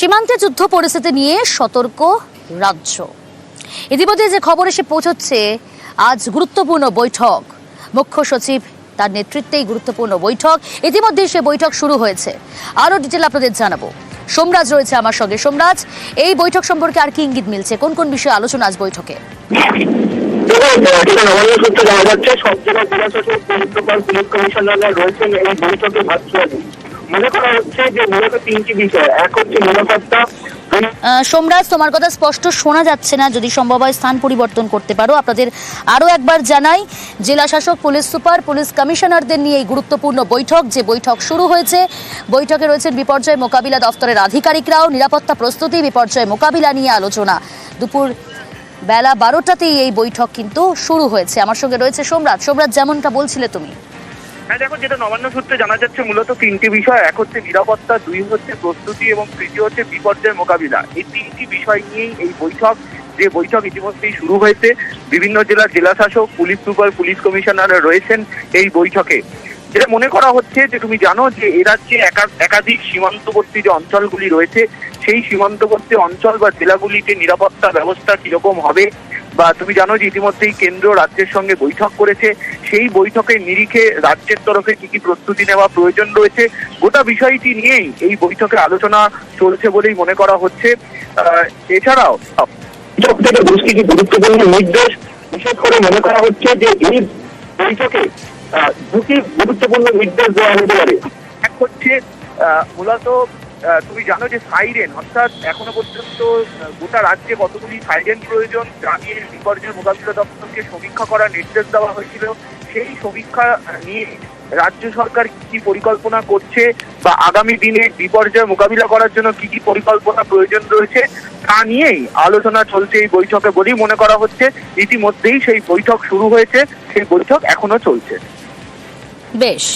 সীমান্তে যুদ্ধ পরিস্থিতি নিয়ে সতর্ক রাজ্য। ইতিমধ্যে যে খবর এসে পৌঁছচ্ছে, আজ গুরুত্বপূর্ণ বৈঠক। মুখ্য সচিব তার নেতৃত্বেই গুরুত্বপূর্ণ বৈঠক। ইতিমধ্যেই সে বৈঠক শুরু হয়েছে। আরও ডিটেল আপনাদের জানাব। সোমরাজ রয়েছে আমার সঙ্গে। সোমরাজ, এই বৈঠক সম্পর্কে আর কি ইঙ্গিত মিলছে? কোন কোন বিষয়ে আলোচনা আজ বৈঠকে? সূত্রে জানা যাচ্ছে সব জেলা পুলিশ কমিশনাররা রয়েছেন এই বৈঠকে ভার্চুয়ালি সোমরাজ, তোমার কথা স্পষ্ট শোনা যাচ্ছে না। যদি সম্ভব হয় স্থান পরিবর্তন করতে পারো। আপনাদের আরও একবার জানাই, জেলা শাসক, পুলিশ সুপার, পুলিশ কমিশনারদের নিয়ে এই গুরুত্বপূর্ণ বৈঠক, যে বৈঠক শুরু হয়েছে, বৈঠকে রয়েছেন বিপর্যয় মোকাবিলা দফতরের আধিকারিকরাও। নিরাপত্তা প্রস্তুতি, বিপর্যয় মোকাবিলা নিয়ে আলোচনা। দুপুর বেলা বারোটাতেই এই বৈঠক কিন্তু শুরু হয়েছে। আমার সঙ্গে রয়েছে সোমরাজ। সোমরাজ, যেমনটা বলছিলে তুমি। হ্যাঁ দেখো, যেটা নবান্ন সূত্রে জানা যাচ্ছে, মূলত তিনটি বিষয়। এক হচ্ছে নিরাপত্তা, দুই হচ্ছে প্রস্তুতি, এবং তৃতীয় হচ্ছে বিপর্যয়ের মোকাবিলা। এই তিনটি বিষয় নিয়েই এই বৈঠক, যে বৈঠক ইতিমধ্যেই শুরু হয়েছে। বিভিন্ন জেলার জেলা শাসক পুলিশ সুপার, পুলিশ কমিশনার রয়েছেন এই বৈঠকে। যেটা মনে করা হচ্ছে যে, তুমি জানো যে, এ রাজ্যে একা- একাধিক সীমান্তবর্তী যে অঞ্চলগুলি রয়েছে, সেই সীমান্তবর্তী অঞ্চল বা জেলাগুলিতে নিরাপত্তা ব্যবস্থা কীরকম হবে? বা তুমি জানো যে ইতিমধ্যেই কেন্দ্র রাজ্যের সঙ্গে বৈঠক করেছে। সেই বৈঠকের নিরিখে রাজ্যের তরফে কি কি প্রস্তুতি নেওয়া প্রয়োজন রয়েছে গোটা বিষয়টি নিয়েই এই বৈঠকে আলোচনা চলছে বলেই মনে করা হচ্ছে। আহ, এছাড়াও থেকে বেশ কিছু গুরুত্বপূর্ণ নির্দেশ বিশেষ করে মনে করা হচ্ছে যে এই বৈঠকে দুটি গুরুত্বপূর্ণ নির্দেশ দেওয়া হতে পারে। এক হচ্ছে আহ, মূলত তুমি জানো যে সাইরেন অর্থাৎ এখনও পর্যন্ত গোটা রাজ্যে কতগুলি সাইরেন প্রয়োজন তা বিপর্যয় মোকাবিলা দপ্তরকে সমীক্ষা করার নির্দেশ দেওয়া হয়েছিল। সেই সমীক্ষা নিয়ে রাজ্য সরকার কি কি পরিকল্পনা করছে বা আগামী দিনে বিপর্যয় মোকাবিলা করার জন্য কি কি পরিকল্পনা প্রয়োজন রয়েছে, তা নিয়েই আলোচনা চলছে এই বৈঠকে বলেই মনে করা হচ্ছে। ইতিমধ্যেই সেই বৈঠক শুরু হয়েছে, সেই বৈঠক এখনও চলছে। বেশ।